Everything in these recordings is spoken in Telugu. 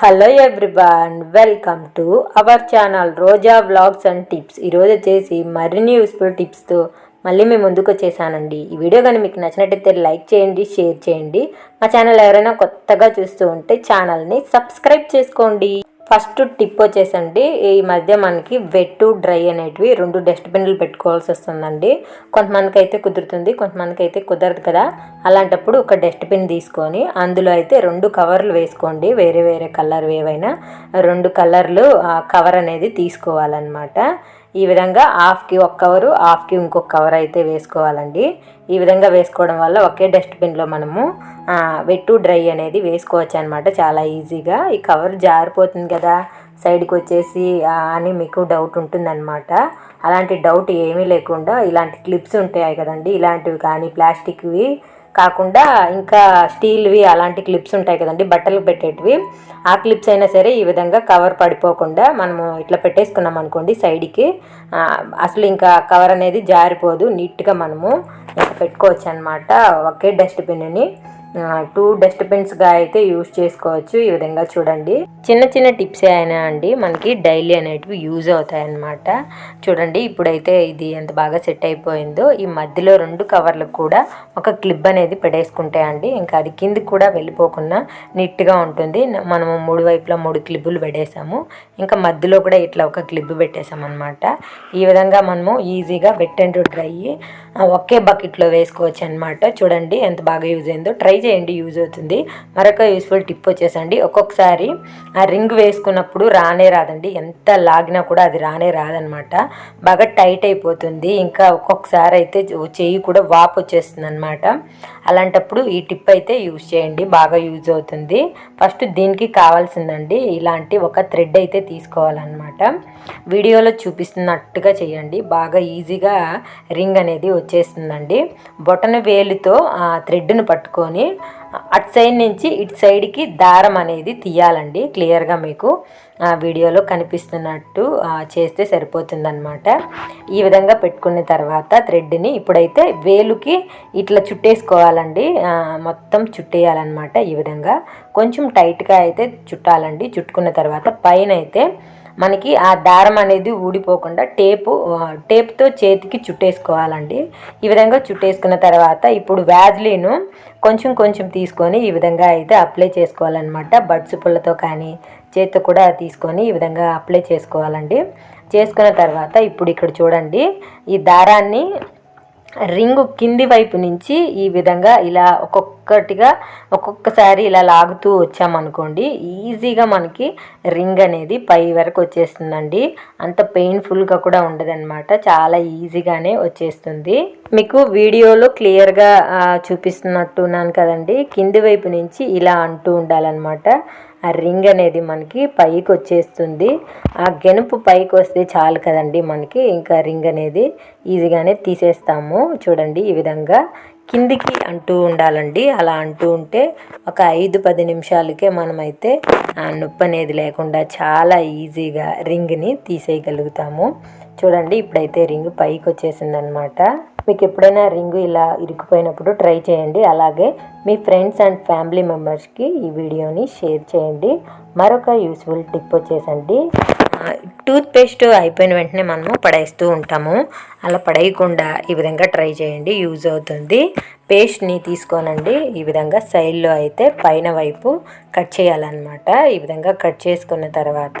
Hello everyone welcome to our channel Roja vlogs and tips ఈరోజు వచ్చేసి మరిన్ని యూస్ఫుల్ టిప్స్తో మళ్ళీ మేము ముందుకు వచ్చేసానండి. ఈ వీడియో కానీ మీకు నచ్చినట్టయితే లైక్ చేయండి షేర్ చేయండి. మా ఛానల్ ఎవరైనా కొత్తగా చూస్తూ ఉంటే ఛానల్ని సబ్స్క్రైబ్ చేసుకోండి. ఫస్ట్ టిప్ వచ్చేసండి ఈ మధ్య మనకి వెట్ డ్రై అనేటివి రెండు డస్ట్బిన్లు పెట్టుకోవాల్సి వస్తుందండి. కొంతమందికి అయితే కుదురుతుంది కొంతమందికి అయితే కుదరదు కదా. అలాంటప్పుడు ఒక డస్ట్బిన్ తీసుకొని అందులో అయితే రెండు కవర్లు వేసుకోండి వేరే వేరే కలర్ ఏవైనా. రెండు కలర్లు కవర్ అనేది తీసుకోవాలన్నమాట. ఈ విధంగా హాఫ్కి ఒక కవరు హాఫ్కి ఇంకొక కవర్ అయితే వేసుకోవాలండి. ఈ విధంగా వేసుకోవడం వల్ల ఒకే డస్ట్బిన్లో మనము వెట్టు డ్రై అనేది వేసుకోవచ్చు అనమాట చాలా ఈజీగా. ఈ కవర్ జారిపోతుంది కదా సైడ్కి వచ్చేసి అని మీకు డౌట్ ఉంటుందన్నమాట. అలాంటి డౌట్ ఏమీ లేకుండా ఇలాంటి క్లిప్స్ ఉంటాయి కదండి. ఇలాంటివి కానీ ప్లాస్టిక్వి కాకుండా ఇంకా స్టీల్వి అలాంటి క్లిప్స్ ఉంటాయి కదండి బట్టలు పెట్టేటివి. ఆ క్లిప్స్ అయినా సరే ఈ విధంగా కవర్ పడిపోకుండా మనము ఇట్లా పెట్టేసుకున్నాం అనుకోండి సైడ్కి. అసలు ఇంకా కవర్ అనేది జారిపోదు నీట్గా మనము పెట్టుకోవచ్చు అనమాట ఒకే డస్ట్బిన్ని టూ డస్ట్ బిన్స్గా అయితే యూజ్ చేసుకోవచ్చు. ఈ విధంగా చూడండి. చిన్న చిన్న టిప్స్ అయినా అండి మనకి డైలీ అనేటివి యూజ్ అవుతాయి అన్నమాట చూడండి ఇప్పుడైతే ఇది ఎంత బాగా సెట్ అయిపోయిందో. ఈ మధ్యలో రెండు కవర్లకు కూడా ఒక క్లిప్ అనేది పెట్టేసుకుంటాయండి ఇంకా అది కిందికి కూడా వెళ్ళిపోకుండా నీట్గా ఉంటుంది. మనము మూడు వైపులా మూడు క్లిప్పులు పెట్టేసాము ఇంకా మధ్యలో కూడా ఇట్లా ఒక క్లిప్ పెట్టేసాం అనమాట ఈ విధంగా మనము ఈజీగా వెట్ అండ్ డ్రై ఒకే బకెట్లో వేసుకోవచ్చు అనమాట చూడండి ఎంత బాగా యూజ్ అయిందో. ట్రై చేయండి యూజ్ అవుతుంది. మరొక యూస్ఫుల్ టిప్ వచ్చేసండి. ఒక్కొక్కసారి ఆ రింగ్ వేసుకున్నప్పుడు రానే రాదండి. ఎంత లాగినా కూడా అది రానే రాదనమాట. బాగా టైట్ అయిపోతుంది. ఇంకా ఒక్కొక్కసారి అయితే చెయ్యి కూడా వాపు వచ్చేస్తుంది అనమాట అలాంటప్పుడు ఈ టిప్ అయితే యూజ్ చేయండి. బాగా యూజ్ అవుతుంది. ఫస్ట్ దీనికి కావాల్సిందండి ఇలాంటి ఒక థ్రెడ్ అయితే తీసుకోవాలన్నమాట వీడియోలో చూపిస్తున్నట్టుగా చేయండి. బాగా ఈజీగా రింగ్ అనేది వచ్చేస్తుందండి. బొటన వేలుతో ఆ థ్రెడ్ను పట్టుకొని అటు సైడ్ నుంచి ఇటు సైడ్కి దారం అనేది తీయాలండి. క్లియర్గా మీకు వీడియోలో కనిపిస్తున్నట్టు చేస్తే సరిపోతుందన్నమాట. ఈ విధంగా పెట్టుకున్న తర్వాత థ్రెడ్ని ఇప్పుడైతే వేలుకి ఇట్లా చుట్టేసుకోవాలండి. మొత్తం చుట్టేయాలన్నమాట ఈ విధంగా. కొంచెం టైట్గా అయితే చుట్టాలండి. చుట్టుకున్న తర్వాత పైన అయితే మనకి ఆ దారం అనేది ఊడిపోకుండా టేపు టేప్తో చేతికి చుట్టేసుకోవాలండి. ఈ విధంగా చుట్టేసుకున్న తర్వాత ఇప్పుడు వ్యాజ్లీను కొంచెం కొంచెం తీసుకొని ఈ విధంగా అయితే అప్లై చేసుకోవాలన్నమాట. బడ్స్ పుల్లతో కానీ చేతితో కూడా తీసుకొని ఈ విధంగా అప్లై చేసుకోవాలండి. చేసుకున్న తర్వాత ఇప్పుడు ఇక్కడ చూడండి ఈ దారాన్ని రింగు కింది వైపు నుంచి ఈ విధంగా ఇలా ఒక్కొక్కటిగా ఒక్కొక్కసారి ఇలా లాగుతూ వచ్చామనుకోండి ఈజీగా మనకి రింగ్ అనేది పై వరకు వచ్చేస్తుందండి. అంత పెయిన్ఫుల్గా కూడా ఉండదన్నమాట. చాలా ఈజీగానే వచ్చేస్తుంది. మీకు వీడియోలో క్లియర్గా చూపిస్తున్నట్టున్నాను కదండి. కింది వైపు నుంచి ఇలా అంటూ ఉండాలన్నమాట. ఆ రింగ్ అనేది మనకి పైకి వచ్చేస్తుంది. ఆ గెనుపు పైకి వస్తే చాలు కదండి మనకి. ఇంకా రింగ్ అనేది ఈజీగానే తీసేస్తాము. చూడండి ఈ విధంగా కిందికి అంటూ ఉండాలండి. అలా అంటూ ఉంటే ఒక ఐదు పది నిమిషాలకే మనమైతే నొప్పి అనేది లేకుండా చాలా ఈజీగా రింగ్ని తీసేయగలుగుతాము. చూడండి ఇప్పుడైతే రింగ్ పైకి వచ్చేసిందనమాట. మీకు ఎప్పుడైనా రింగ్ ఇలా ఇరికిపోయినప్పుడు ట్రై చేయండి. అలాగే మీ ఫ్రెండ్స్ అండ్ ఫ్యామిలీ మెంబర్స్కి ఈ వీడియోని షేర్ చేయండి. మరొక యూస్ఫుల్ టిప్ వచ్చేసండి. టూత్ పేస్ట్ అయిపోయిన వెంటనే మనము పడేస్తూ ఉంటాము. అలా పడేయకుండా ఈ విధంగా ట్రై చేయండి. యూజ్ అవుతుంది. పేస్ట్ని తీసుకోనండి. ఈ విధంగా సైడ్లో అయితే పైన వైపు కట్ చేయాలన్నమాట. ఈ విధంగా కట్ చేసుకున్న తర్వాత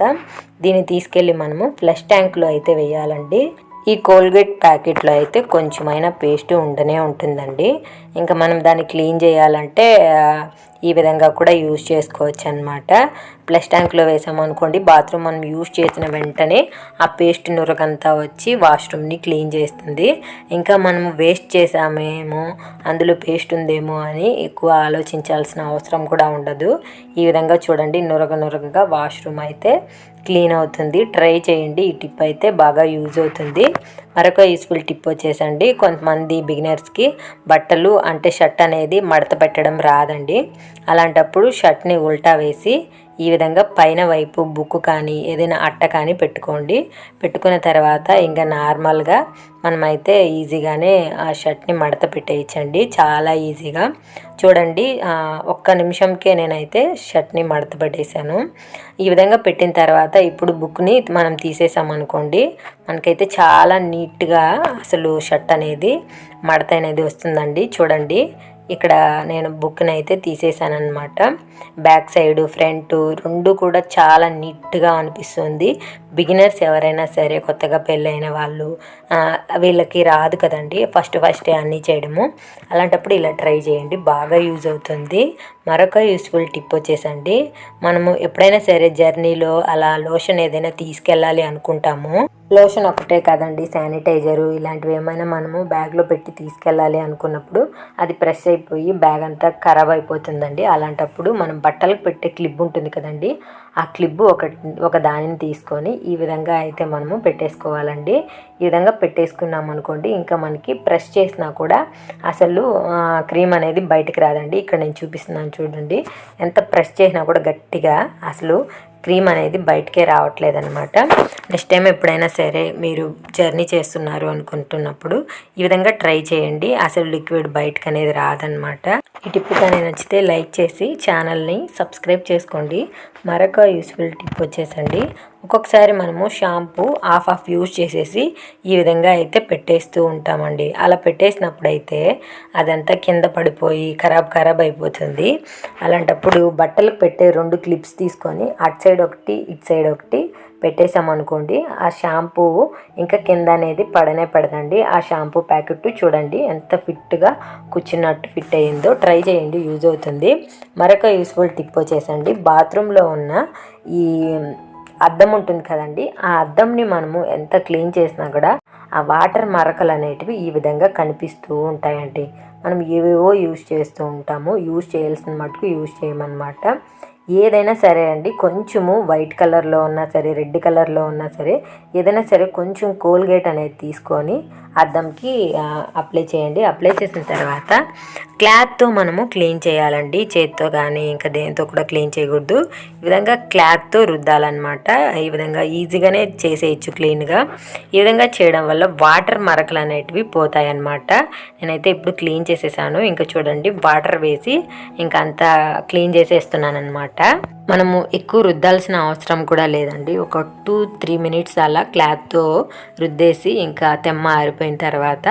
దీన్ని తీసుకెళ్ళి మనము ఫ్లష్ ట్యాంక్లో అయితే వేయాలండి. ఈ కోల్గేట్ ప్యాకెట్లో అయితే కొంచెమైనా పేస్ట్ ఉండనే ఉంటుందండి. ఇంకా మనం దాన్ని క్లీన్ చేయాలంటే ఈ విధంగా కూడా యూజ్ చేసుకోవచ్చు అనమాట ప్లస్ ట్యాంక్లో వేసామనుకోండి బాత్రూమ్ మనం యూజ్ చేసిన వెంటనే ఆ పేస్ట్ నురగంతా వచ్చి వాష్రూమ్ని క్లీన్ చేస్తుంది. ఇంకా మనం వేస్ట్ చేసామేమో అందులో పేస్ట్ ఉందేమో అని ఎక్కువ ఆలోచించాల్సిన అవసరం కూడా ఉండదు. ఈ విధంగా చూడండి నురగ నురగగా వాష్రూమ్ అయితే క్లీన్ అవుతుంది. ట్రై చేయండి ఈ టిప్ అయితే బాగా యూజ్ అవుతుంది. మరొక యూస్ఫుల్ టిప్ వచ్చేసండి. కొంతమంది బిగినర్స్కి బట్టలు అంటే షర్ట్ అనేది మడత పెట్టడం రాదండి. అలాంటప్పుడు షర్ట్ని ఉల్టా వేసి ఈ విధంగా పైన వైపు బుక్ కానీ ఏదైనా అట్ట కానీ పెట్టుకోండి. పెట్టుకున్న తర్వాత ఇంకా నార్మల్గా మనమైతే ఈజీగానే ఆ షర్ట్ని మడత పెట్టేయచ్చండి. చాలా ఈజీగా. చూడండి ఒక్క నిమిషంకే నేనైతే షర్ట్ని మడత పెట్టేశాను. ఈ విధంగా పెట్టిన తర్వాత ఇప్పుడు బుక్ని మనం తీసేసాం అనుకోండి మనకైతే చాలా నీట్గా అసలు షర్ట్ అనేది మడత అనేది వస్తుందండి. చూడండి ఇక్కడ నేను బుక్ని అయితే తీసేసాను అనమాట బ్యాక్ సైడ్ ఫ్రంట్ రెండు కూడా చాలా నీట్గా అనిపిస్తుంది. బిగినర్స్ ఎవరైనా సరే కొత్తగా పెళ్ళైన వాళ్ళు వీళ్ళకి రాదు కదండి. ఫస్ట్ ఫస్ట్ అన్నీ చేయడము. అలాంటప్పుడు ఇలా ట్రై చేయండి. బాగా యూజ్ అవుతుంది. మరొక యూస్ఫుల్ టిప్ వచ్చేసండి. మనము ఎప్పుడైనా సరే జర్నీలో అలా లోషన్ ఏదైనా తీసుకెళ్ళాలి అనుకుంటాము. లోషన్ ఒకటే కదండి శానిటైజరు ఇలాంటివి ఏమైనా మనము బ్యాగ్లో పెట్టి తీసుకెళ్ళాలి అనుకున్నప్పుడు అది ప్రెస్ అయిపోయి బ్యాగ్ అంతా ఖరాబ్ అయిపోతుందండి. అలాంటప్పుడు మనం మనం బట్టలకు పెట్టే క్లిప్ ఉంటుంది కదండి ఆ క్లిప్ ఒక ఒక దానిని తీసుకొని ఈ విధంగా అయితే మనము పెట్టేసుకోవాలండి. ఈ విధంగా పెట్టేసుకున్నాం అనుకోండి ఇంకా మనకి ప్రెస్ చేసినా కూడా అసలు క్రీమ్ అనేది బయటకు రాదండి. ఇక్కడ నేను చూపిస్తున్నాను చూడండి ఎంత ప్రెస్ చేసినా కూడా గట్టిగా అసలు క్రీమ్ అనేది బయటకే రావట్లేదు అనమాట నెక్స్ట్ టైం ఎప్పుడైనా సరే మీరు జర్నీ చేస్తున్నారు అనుకుంటున్నప్పుడు ఈ విధంగా ట్రై చేయండి. అసలు లిక్విడ్ బయటకు అనేది రాదనమాట ఈ టిప్ కానీ నచ్చితే లైక్ చేసి ఛానల్ని సబ్స్క్రైబ్ చేసుకోండి. మరొక యూస్ఫుల్ టిప్ వచ్చేసండి. ఒక్కొక్కసారి మనము షాంపూ ఆఫ్ ఆఫ్ యూజ్ చేసేసి ఈ విధంగా అయితే పెట్టేస్తూ ఉంటామండి. అలా పెట్టేసినప్పుడైతే అదంతా కింద పడిపోయి ఖరాబ్ ఖరాబ్ అయిపోతుంది. అలాంటప్పుడు బట్టలకు పెట్టే రెండు క్లిప్స్ తీసుకొని అటు సైడ్ ఒకటి ఇటు సైడ్ ఒకటి పెట్టేసామనుకోండి ఆ షాంపూ ఇంకా కింద అనేది పడనే పడదండి. ఆ షాంపూ ప్యాకెట్ చూడండి ఎంత ఫిట్గా కూర్చున్నట్టు ఫిట్ అయ్యిందో ట్రై చేయండి యూజ్ అవుతుంది. మరొక యూస్ఫుల్ టిప్ వచ్చేసండి బాత్రూంలో ఉన్న ఈ అద్దం ఉంటుంది కదండి. ఆ అద్దంని మనము ఎంత క్లీన్ చేసినా కూడా ఆ వాటర్ మరకలు అనేటివి ఈ విధంగా కనిపిస్తూ ఉంటాయండి. మనం ఏవేవో యూజ్ చేస్తూ ఉంటాము. యూజ్ చేయాల్సిన మటుకు యూజ్ చేయమన్నమాట. ఏదైనా సరే అండి కొంచెము వైట్ కలర్లో ఉన్నా సరే రెడ్ కలర్లో ఉన్నా సరే ఏదైనా సరే కొంచెం కోల్గేట్ అనేది తీసుకొని అద్దంకి అప్లై చేయండి. అప్లై చేసిన తర్వాత క్లాత్తో మనము క్లీన్ చేయాలండి. చేత్తో కానీ ఇంకా దేంతో కూడా క్లీన్ చేయకూడదు. ఈ విధంగా క్లాత్తో రుద్దాలన్నమాట. ఈ విధంగా ఈజీగానే చేసేయచ్చు క్లీన్గా ఈ విధంగా చేయడం వల్ల వాటర్ మరకలు అనేటివి పోతాయి అన్నమాట నేనైతే ఇప్పుడు క్లీన్ చేసేసాను. ఇంకా చూడండి వాటర్ వేసి ఇంకా అంతా క్లీన్ చేసేస్తున్నాను అనమాట మనము ఎక్కువ రుద్దాల్సిన అవసరం కూడా లేదండి. ఒక టూ త్రీ మినిట్స్ అలా క్లాత్తో రుద్దేసి ఇంకా తెమ్మ అయిపోయిన తర్వాత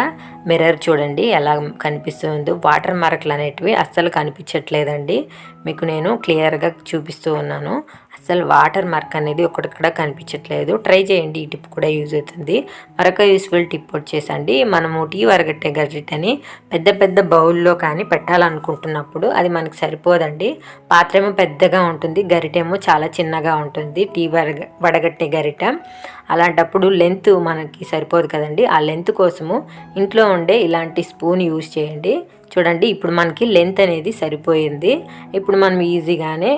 మిర్రర్ చూడండి ఎలా కనిపిస్తుందో. వాటర్ మార్కులు అనేటివి అస్సలు కనిపించట్లేదండి. మీకు నేను క్లియర్గా చూపిస్తూ ఉన్నాను. అసలు వాటర్ మార్క్ అనేది ఒకటి కూడా కనిపించట్లేదు. ట్రై చేయండి ఈ టిప్ కూడా యూజ్ అవుతుంది. మరొక యూస్ఫుల్ టిప్ వచ్చేసండి. మనము టీ వరగట్టే గరిటెని పెద్ద పెద్ద బౌల్లో కానీ పెట్టాలనుకుంటున్నప్పుడు అది మనకి సరిపోదండి. పాత్రేమో పెద్దగా ఉంటుంది గరిటేమో చాలా చిన్నగా ఉంటుంది టీ వరగ వడగట్టే గరిట. అలాంటప్పుడు లెంత్ మనకి సరిపోదు కదండి. ఆ లెంత్ కోసము ఇంట్లో ఉండే ఇలాంటి స్పూన్ యూజ్ చేయండి. చూడండి ఇప్పుడు మనకి లెంత్ అనేది సరిపోయింది. ఇప్పుడు మనం ఈజీగానే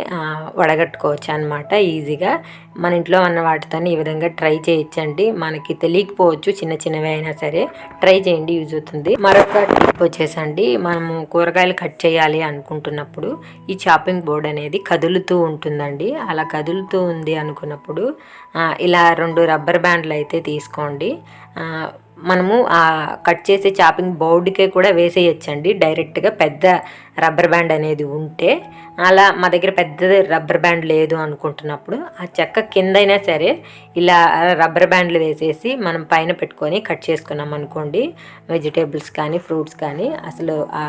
వడగట్టుకోవచ్చు అనమాట ఈజీగా మన ఇంట్లో ఉన్న వాటితో ఈ విధంగా ట్రై చేయొచ్చండి. మనకి తెలియకపోవచ్చు చిన్న చిన్నవి అయినా సరే ట్రై చేయండి యూజ్ అవుతుంది. మరొక టిప్ వచ్చేసండి. మనము కూరగాయలు కట్ చేయాలి అనుకుంటున్నప్పుడు ఈ చాపింగ్ బోర్డ్ అనేది కదులుతూ ఉంటుందండి. అలా కదులుతూ ఉంది అనుకున్నప్పుడు ఇలా రెండు రబ్బర్ బ్యాండ్లు అయితే తీసుకోండి. మనము ఆ కట్ చేసే చాపింగ్ బోర్డుకే కూడా వేసేయచ్చండి. డైరెక్ట్గా పెద్ద రబ్బర్ బ్యాండ్ అనేది ఉంటే అలా మా దగ్గర పెద్ద రబ్బర్ బ్యాండ్ లేదు అనుకుంటున్నప్పుడు ఆ చెక్క కిందైనా సరే ఇలా రబ్బర్ బ్యాండ్లు వేసేసి మనం పైన పెట్టుకొని కట్ చేసుకున్నాం అనుకోండి. వెజిటేబుల్స్ కానీ ఫ్రూట్స్ కానీ అసలు ఆ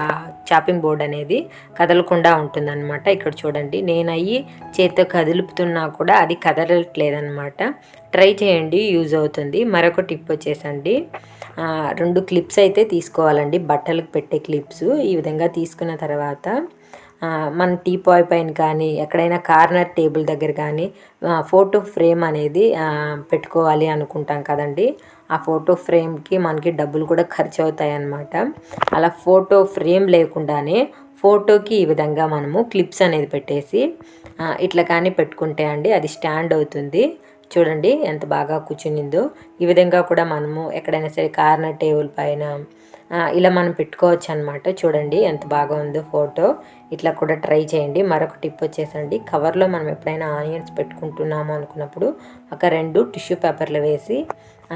చాపింగ్ బోర్డ్ అనేది కదలకుండా ఉంటుందన్నమాట. ఇక్కడ చూడండి నేను అయ్యి చేత్తో కదులుపుతున్నా కూడా అది కదలట్లేదన్నమాట. ట్రై చేయండి యూజ్ అవుతుంది. మరొక టిప్ వచ్చేసండి. రెండు క్లిప్స్ అయితే తీసుకోవాలండి. బట్టలకు పెట్టే క్లిప్స్. ఈ విధంగా తీసుకున్న తర్వాత మన టీ పాయ్ పైన కానీ ఎక్కడైనా కార్నర్ టేబుల్ దగ్గర కానీ ఫోటో ఫ్రేమ్ అనేది పెట్టుకోవాలి అనుకుంటాం కదండి. ఆ ఫోటో ఫ్రేమ్కి మనకి డబ్బులు కూడా ఖర్చు అవుతాయి అన్నమాట అలా ఫోటో ఫ్రేమ్ లేకుండానే ఫోటోకి ఈ విధంగా మనము క్లిప్స్ అనేది పెట్టేసి ఇట్లా కానీ పెట్టుకుంటే అండి అది స్టాండ్ అవుతుంది. చూడండి ఎంత బాగా కూర్చునిందో. ఈ విధంగా కూడా మనము ఎక్కడైనా సరే కార్నర్ టేబుల్ పైన ఇలా మనం పెట్టుకోవచ్చు అనమాట చూడండి ఎంత బాగా ఉందో ఫోటో. ఇట్లా కూడా ట్రై చేయండి. మరొక టిప్ వచ్చేసండి. కవర్లో మనం ఎప్పుడైనా ఆనియన్స్ పెట్టుకుంటున్నాము అనుకున్నప్పుడు ఒక రెండు టిష్యూ పేపర్లు వేసి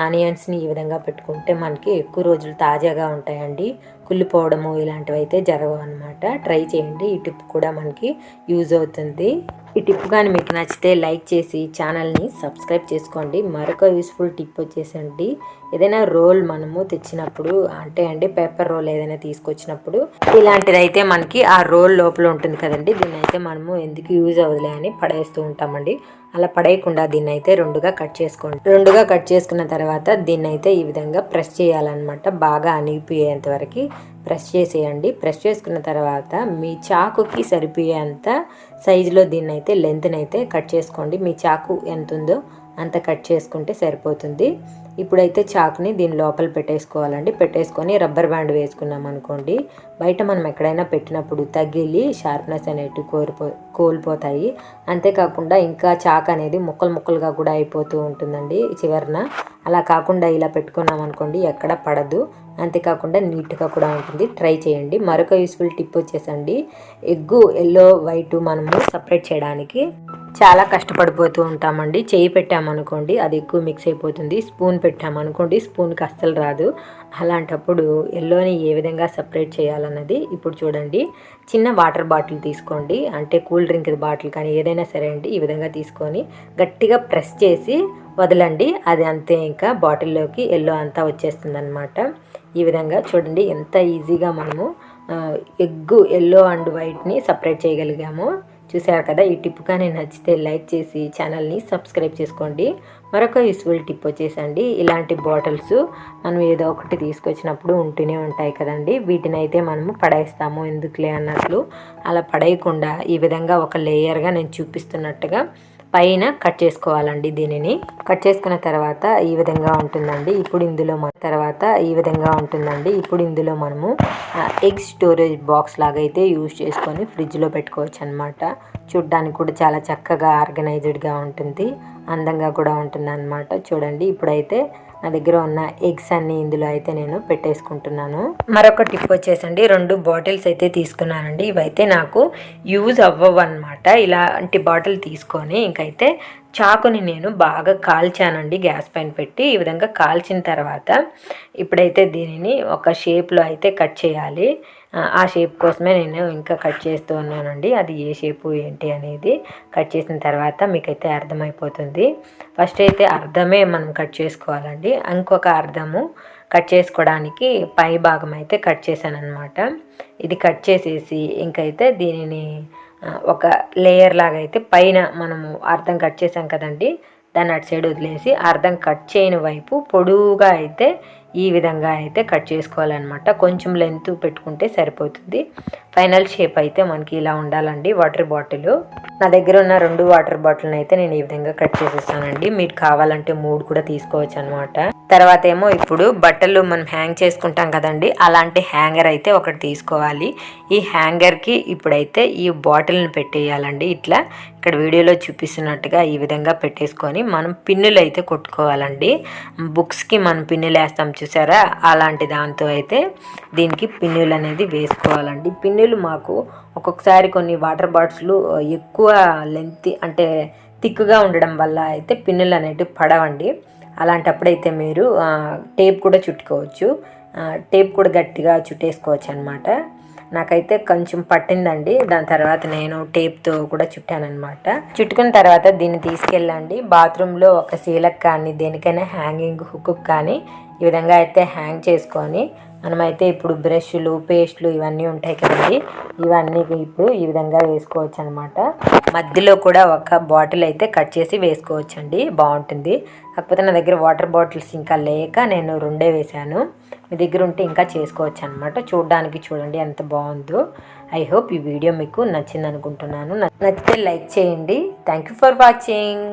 ఆనియన్స్ని ఈ విధంగా పెట్టుకుంటే మనకి ఎక్కువ రోజులు తాజాగా ఉంటాయండి. కుళ్ళిపోవడము ఇలాంటివి అయితే జరగవు అనమాట ట్రై చేయండి. ఈ టిప్ కూడా మనకి యూజ్ అవుతుంది. ఈ టిప్ కానీ మీకు నచ్చితే లైక్ చేసి ఛానల్ని సబ్స్క్రైబ్ చేసుకోండి. మరొక యూస్ఫుల్ టిప్ వచ్చేసండి. ఏదైనా రోల్ మనము తెచ్చినప్పుడు అంటే అండి పేపర్ రోల్ ఏదైనా తీసుకొచ్చినప్పుడు ఇలాంటిదైతే మనకి ఆ రోల్ లోపల ఉంటుంది కదండి. దీన్ని అయితే మనము ఎందుకు యూజ్ అవ్వదులే అని పడేస్తూ ఉంటామండి. అలా పడేయకుండా దీన్ని అయితే రెండుగా కట్ చేసుకోండి. రెండుగా కట్ చేసుకున్న తర్వాత దీన్ని అయితే ఈ విధంగా ప్రెస్ చేయాలన్నమాట. బాగా అణిగిపోయేంత వరకు ప్రెస్ చేసేయండి. ప్రెస్ చేసుకున్న తర్వాత మీ చాకుకి సరిపోయేంత సైజులో దీన్ని అయితే లెంత్ని అయితే కట్ చేసుకోండి. మీ చాకు ఎంత ఉందో అంత కట్ చేసుకుంటే సరిపోతుంది. ఇప్పుడైతే చాక్ని దీని లోపల పెట్టేసుకోవాలండి. పెట్టేసుకొని రబ్బర్ బ్యాండ్ వేసుకున్నాం అనుకోండి. బయట మనం ఎక్కడైనా పెట్టినప్పుడు తగిలి షార్ప్నెస్ అనేటివి కోల్పో కోల్పోతాయి. అంతేకాకుండా ఇంకా చాక్ అనేది ముక్కలు ముక్కలుగా కూడా అయిపోతూ ఉంటుందండి చివరన. అలా కాకుండా ఇలా పెట్టుకున్నాం అనుకోండి ఎక్కడ పడదు. అంతేకాకుండా నీట్గా కూడా ఉంటుంది. ట్రై చేయండి. మరొక యూస్ఫుల్ టిప్ వచ్చేసండి. ఎగ్గు ఎల్లో వైట్ మనము సపరేట్ చేయడానికి చాలా కష్టపడిపోతూ ఉంటామండి. చేయి పెట్టామనుకోండి అది ఎక్కువ మిక్స్ అయిపోతుంది. స్పూన్ పెట్టామనుకోండి స్పూన్కి అస్సలు రాదు. అలాంటప్పుడు ఎల్లోని ఏ విధంగా సపరేట్ చేయాలన్నది ఇప్పుడు చూడండి. చిన్న వాటర్ బాటిల్ తీసుకోండి. అంటే కూల్ డ్రింక్ బాటిల్ కానీ ఏదైనా సరే అండి ఈ విధంగా తీసుకొని గట్టిగా ప్రెస్ చేసి వదలండి. అది అంతే ఇంకా బాటిల్లోకి ఎల్లో అంతా వచ్చేస్తుంది అనమాట ఈ విధంగా చూడండి ఎంత ఈజీగా మనము ఎగ్గు ఎల్లో అండ్ వైట్ని సపరేట్ చేయగలిగాము. చూసారు కదా ఈ టిప్ కానీ నచ్చితే లైక్ చేసి ఛానల్ని సబ్స్క్రైబ్ చేసుకోండి. మరొక యూస్ఫుల్ టిప్ వచ్చేసండి ఇలాంటి బాటిల్స్ మనం ఏదో ఒకటి తీసుకొచ్చినప్పుడు ఉంటూనే ఉంటాయి కదండి. వీటిని అయితే మనము పడేస్తాము ఎందుకులే అన్నట్లు. అలా పడేయకుండా ఈ విధంగా ఒక లేయర్గా నేను చూపిస్తున్నట్టుగా పైన కట్ చేసుకోవాలండి దీనిని. కట్ చేసుకున్న తర్వాత ఈ విధంగా ఉంటుందండి. ఇప్పుడు ఇందులో మన తర్వాత ఈ విధంగా ఉంటుందండి. ఇప్పుడు ఇందులో మనము ఎగ్ స్టోరేజ్ బాక్స్ లాగా అయితే యూజ్ చేసుకొని ఫ్రిడ్జ్లో పెట్టుకోవచ్చు అనమాట చూడ్డానికి కూడా చాలా చక్కగా ఆర్గనైజ్డ్గా ఉంటుంది. అందంగా కూడా ఉంటుంది అనమాట చూడండి ఇప్పుడైతే నా దగ్గర ఉన్న ఎగ్స్ అన్ని ఇందులో అయితే నేను పెట్టేసుకుంటున్నాను. మరొక టిప్ వచ్చేసండి రెండు బాటిల్స్ అయితే తీసుకున్నానండి. ఇవైతే నాకు యూజ్ అవ్వవు అనమాట ఇలాంటి బాటిల్ తీసుకొని ఇంకైతే చాకుని నేను బాగా కాల్చానండి గ్యాస్ పైన పెట్టి. ఈ విధంగా కాల్చిన తర్వాత ఇప్పుడైతే దీనిని ఒక షేప్లో అయితే కట్ చేయాలి. ఆ, షేప్ కోసమే నేను ఇంకా కట్ చేస్తూ ఉన్నానండి. అది ఏ షేపు ఏంటి అనేది కట్ చేసిన తర్వాత మీకైతే అర్థమైపోతుంది. ఫస్ట్ అయితే అర్థమే మనం కట్ చేసుకోవాలండి. ఇంకొక అర్థము కట్ చేసుకోవడానికి పై భాగం అయితే కట్ చేశాను అనమాట ఇది కట్ చేసేసి ఇంకైతే దీనిని ఒక లేయర్ లాగా అయితే పైన మనము అర్థం కట్ చేసాం కదండి. దాన్ని అటు సైడ్ వదిలేసి అర్థం కట్ చేయని వైపు పొడువుగా అయితే ఈ విధంగా అయితే కట్ చేసుకోవాలన్నమాట. కొంచెం లెంత్ పెట్టుకుంటే సరిపోతుంది. ఫైనల్ షేప్ అయితే మనకి ఇలా ఉండాలండి వాటర్ బాటిల్ నా దగ్గర ఉన్న రెండు వాటర్ బాటిల్ని అయితే నేను ఈ విధంగా కట్ చేసేస్తానండి. మీరు కావాలంటే మూడు కూడా తీసుకోవచ్చు అనమాట తర్వాత ఏమో ఇప్పుడు బట్టలు మనం హ్యాంగ్ చేసుకుంటాం కదండి అలాంటి హ్యాంగర్ అయితే ఒకటి తీసుకోవాలి. ఈ హ్యాంగర్కి ఇప్పుడైతే ఈ బాటిల్ని పెట్టేయాలండి ఇట్లా. ఇక్కడ వీడియోలో చూపిస్తున్నట్టుగా ఈ విధంగా పెట్టేసుకొని మనం పిన్నులు అయితే కొట్టుకోవాలండి. బుక్స్కి మనం పిన్నులు వేస్తాం చూసారా? అలాంటి దాంతో అయితే దీనికి పిన్నులు అనేది వేసుకోవాలండి. పిన్నులు మాకు ఒక్కొక్కసారి కొన్ని వాటర్ బాటిల్స్లు ఎక్కువ లెంత్ అంటే తిక్కుగా ఉండడం వల్ల అయితే పిన్నులు అనేటివి పడవండి. అలాంటప్పుడైతే మీరు టేప్ కూడా చుట్టుకోవచ్చు. టేప్ కూడా గట్టిగా చుట్టేసుకోవచ్చు అనమాట నాకైతే కొంచెం పట్టిందండి. దాని తర్వాత నేను టేప్తో కూడా చుట్టానమాట చుట్టుకున్న తర్వాత దీన్ని తీసుకెళ్ళండి. బాత్రూంలో ఒక సీలకు కానీ దేనికైనా హ్యాంగింగ్ హుక్కు కానీ ఈ విధంగా అయితే హ్యాంగ్ చేసుకొని మనమైతే ఇప్పుడు బ్రష్లు పేస్ట్లు ఇవన్నీ ఉంటాయి కదండి. ఇవన్నీ ఇప్పుడు ఈ విధంగా వేసుకోవచ్చు అనమాట మధ్యలో కూడా ఒక బాటిల్ అయితే కట్ చేసి వేసుకోవచ్చండి. బాగుంటుంది. కాకపోతే నా దగ్గర వాటర్ బాటిల్స్ ఇంకా లేక నేను రెండే వేశాను. మీ దగ్గర ఉంటే ఇంకా చేసుకోవచ్చు అనమాట చూడడానికి చూడండి ఎంత బాగుందో. ఐ హోప్ ఈ వీడియో మీకు నచ్చింది అనుకుంటున్నాను నచ్చితే లైక్ చేయండి. Thank you for watching.